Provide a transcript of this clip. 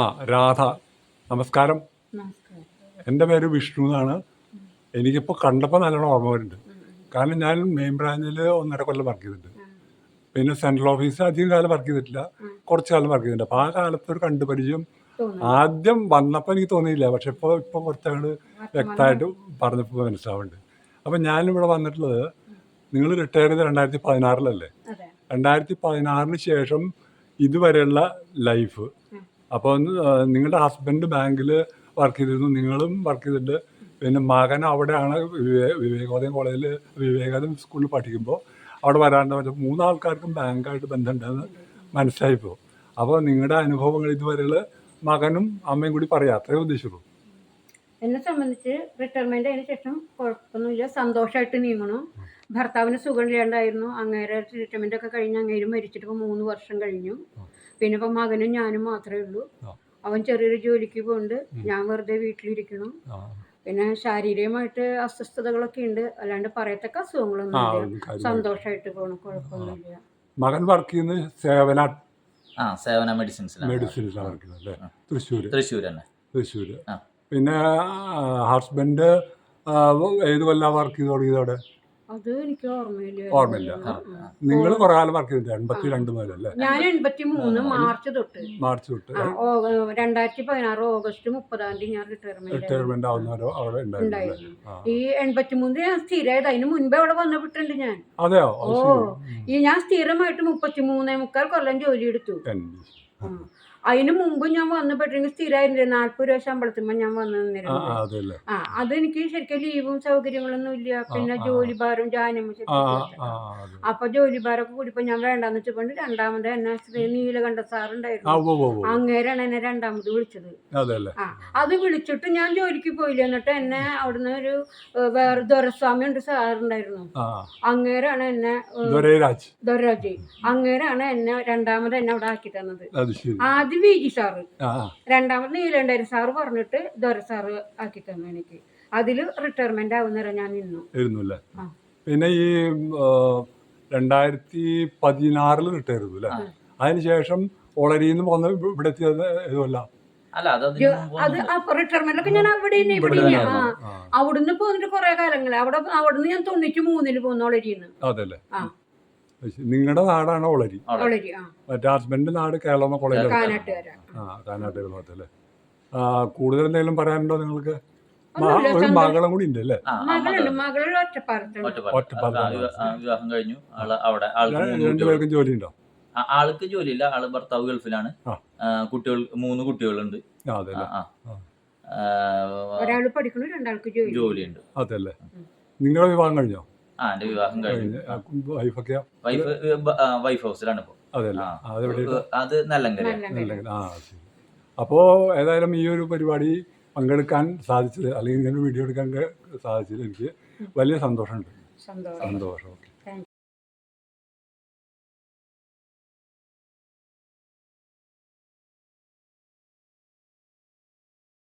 ആ രാധ. നമസ്കാരം. എന്റെ പേര് വിഷ്ണു എന്നാണ്. എനിക്കിപ്പോൾ കണ്ടപ്പോൾ നല്ലോണം ഓർമ്മ വരുന്നുണ്ട്. കാരണം ഞാൻ മെയിൻ ബ്രാഞ്ചിൽ ഒന്നര കൊല്ലം വർക്ക് ചെയ്തിട്ടുണ്ട്. പിന്നെ സെൻട്രൽ ഓഫീസിൽ അധികം കാലം വർക്ക് ചെയ്തിട്ടില്ല. കുറച്ച് കാലം വർക്ക് ചെയ്തിട്ടുണ്ട്. അപ്പോൾ ആ കാലത്ത് ഒരു കണ്ടുപരിചയം ആദ്യം വന്നപ്പോൾ എനിക്ക് തോന്നിയില്ല. പക്ഷെ ഇപ്പോൾ ഇപ്പോൾ കുറച്ചങ്ങോട് വ്യക്തമായിട്ട് പറഞ്ഞപ്പോൾ മനസ്സിലാവുന്നുണ്ട്. അപ്പം ഞാനിവിടെ വന്നിട്ടുള്ളത് നിങ്ങൾ റിട്ടയർ ചെയ്ത് രണ്ടായിരത്തി പതിനാറിലല്ലേ രണ്ടായിരത്തി പതിനാറിന് ശേഷം ഇതുവരെയുള്ള ലൈഫ് അപ്പോൾ നിങ്ങളുടെ ഹസ്ബൻഡ് ബാങ്കിൽ വർക്ക് ചെയ്തിരുന്നു. നിങ്ങളും വർക്ക് ചെയ്തിട്ട് പിന്നെ മകൻ അവിടെയാണ് വിവേ വിവേകോദയം കോളേജിൽ വിവേകാനന്ദ സ്കൂളിൽ പഠിക്കുമ്പോൾ അവിടെ വരാണ്ട് പറ്റും മൂന്നാൾക്കാർക്കും ബാങ്കായിട്ട് ബന്ധമുണ്ടെന്ന് മനസ്സിലായിപ്പോൾ അപ്പോൾ നിങ്ങളുടെ അനുഭവങ്ങൾ ഇതുവരെയുള്ള മകനും അമ്മയും കൂടി പറയാം. അത്രേ ഉദ്ദേശിച്ചുള്ളൂ. എന്നെ സംബന്ധിച്ച് റിട്ടയർമെന്റ് അതിന് ശേഷം കുഴപ്പമൊന്നുമില്ല. സന്തോഷമായിട്ട് നീങ്ങണം. ഭർത്താവിന് സുഖമില്ലാണ്ടായിരുന്നു അങ്ങേരെ ട്രീറ്റ്മെന്റ് ഒക്കെ കഴിഞ്ഞ് അങ്ങേരും മരിച്ചിട്ട് ഇപ്പോൾ മൂന്ന് വർഷം കഴിഞ്ഞു. പിന്നെ ഇപ്പം മകനും ഞാനും മാത്രമേ ഉള്ളൂ. അവൻ ചെറിയൊരു ജോലിക്ക് പോകുന്നുണ്ട് ഞാൻ വെറുതെ വീട്ടിലിരിക്കണം പിന്നെ ശാരീരികമായിട്ട് അസ്വസ്ഥതകളൊക്കെ ഉണ്ട്. അല്ലാണ്ട് പറയത്തക്ക അസുഖങ്ങളൊന്നും സന്തോഷമായിട്ട് പോകണം കുഴപ്പമൊന്നുമില്ല. മകൻ വർക്ക് ചെയ്യുന്നത് സേവന ആ സേവന മെഡിസിൻസിലാണ് മെഡിസിൻസിലാണ് വർക്ക് ചെയ്യുന്നത് അല്ലേ? തൃശ്ശൂർ തൃശ്ശൂർ തന്നെ. തൃശ്ശൂർ പിന്നെ ഹസ്ബൻഡ് ഏത് കൊല്ലം വർക്ക് ചെയ്ത് തുടങ്ങിയത് അവിടെ? അത് എനിക്ക് ഓർമ്മയില്ല. ഓർമ്മയില്ല. നിങ്ങൾ കുറെ കാലം വർക്ക് ചെയ്തിട്ടുണ്ട് എൺപത്തി രണ്ട് മുതലല്ലേ? ഞാൻ എൺപത്തി മൂന്ന് മാർച്ച് തൊട്ട്. മാർച്ച് തൊട്ട്. രണ്ടായിരത്തി പതിനാറ് ഓഗസ്റ്റ് മുപ്പതാം തീയതി ഞാൻ റിട്ടയർമെന്റ് റിട്ടയർമെന്റ് ആവുന്നവരോ അവിടെ ഉണ്ടായിരുന്നു ഈ എൺപത്തി മൂന്ന് ഞാൻ സ്ഥിരമായത് അതിന് മുൻപേ അവിടെ വന്നിട്ടുണ്ട് ഞാൻ. അതെയോ? ഓ. ഈ ഞാൻ സ്ഥിരമായിട്ട് മുപ്പത്തി മൂന്നേ മുക്കാൽ കൊല്ലം ജോലി എടുത്തു. അതിന് മുമ്പ് ഞാൻ വന്നപ്പോഴത്തേക്കും സ്ഥിരമായിരുന്നു നാല്പത് രൂപ ശമ്പളത്തുമ്പോ ഞാൻ വന്നു ആ നിന്നിരുന്നു ആ, അതെനിക്ക് ശരിക്കും ലീവും സൗകര്യങ്ങളൊന്നും ഇല്ല. പിന്നെ. ജോലി ഭാരം ജാനും. അപ്പൊ ജോലി ഭാരമൊക്കെ കൂടിപ്പോ ഞാൻ വേണ്ടാന്ന് വെച്ചുകൊണ്ട് രണ്ടാമത് എന്നെ ശ്രീ നീലകണ്ഠ സാറുണ്ടായിരുന്നു. അങ്ങേരാണ് എന്നെ രണ്ടാമത് വിളിച്ചത്. ആ അത് വിളിച്ചിട്ട് ഞാൻ ജോലിക്ക് പോയില്ല. എന്നിട്ട് എന്നെ അവിടുന്ന് ഒരു വേറെ ദൊരസ്വാമി ഉണ്ട് സാറുണ്ടായിരുന്നു. അങ്ങേരാണ് എന്നെ ദൊരരാജി. അങ്ങേരാണ് എന്നെ രണ്ടാമത് എന്നെ അവിടെ ആക്കി തന്നത്. ശരി. ആദ്യം വി ജി സാറ് രണ്ടാമത് നീലണ്ടായിരുന്നു സാറ് പറഞ്ഞിട്ട് ദൊര സാറ് ആക്കി തന്നു എനിക്ക്. അതിൽ റിട്ടയർമെന്റ് ആവുന്നേരം ഞാൻ നിന്നു. ഇരുന്നല്ലേ. പിന്നെ ഈ രണ്ടായിരത്തി പതിനാറിൽ റിട്ടയർ ചെയ്തു അല്ലേ അതിനുശേഷം ഒളരിയിൽ നിന്ന് വന്ന് ഇവിടെ എത്തിയത് ഇതുമല്ല? അല്ല അത് റിട്ടയർമെന്റ്. ആ ഞാൻ അവിടെ ഇവിടെ അവിടുന്ന് പോന്നിട്ട് കുറെ കാലങ്ങളെ. അവിടെ അവിടുന്ന് ഞാൻ തൊണ്ണൂറ്റി മൂന്നിൽ പോന്നോളരിന്ന് ആ. നിങ്ങളുടെ നാടാണ് ഒളരി? മറ്റേ ഹസ്ബൻഡ് നാട് കേരളം കാനാട്ടുകാരാ. ആ കാനാട്ടുകൾ ഭാഗത്തല്ലേ ആ കൂടുതൽ എന്തെങ്കിലും പറയാനുണ്ടോ നിങ്ങൾക്ക്? ഒരു. മകളും കൂടി ഉണ്ട് അല്ലേ? വിവാഹം കഴിഞ്ഞു. ആൾ അവിടെ ആൾക്ക് മൂന്ന് കുട്ടികൾ രണ്ടുപേർക്കും ജോലി ഉണ്ടോ ആൾക്ക് ജോലിയില്ല. ആൾ ഭർത്താവ് ഗൾഫിലാണ്. കുട്ടികൾ മൂന്ന് കുട്ടികളുണ്ട്. പഠിക്കണു രണ്ടാൾക്ക് ജോലിയുണ്ട്. അതല്ലേ നിങ്ങളുടെ വിവാഹം കഴിഞ്ഞോ? ആ എന്റെ വിവാഹം കഴിഞ്ഞു. വൈഫൊക്കെയോ വൈഫ് വൈഫ് ഹൗസിലാണ് ഇപ്പൊ. അതല്ലേ ആ. ആ, അതെവിടെ അത് നല്ലങ്കര. നല്ല അല്ലെങ്കിൽ ആ ശരി. അപ്പോൾ ഏതായാലും ഈ ഒരു പരിപാടി പങ്കെടുക്കാൻ സാധിച്ചത് അല്ലെങ്കിൽ ഇങ്ങനെ വീഡിയോ എടുക്കാൻ സാധിച്ചത് എനിക്ക് വലിയ സന്തോഷമുണ്ട്. സന്തോഷം. സന്തോഷം. ഓക്കെ.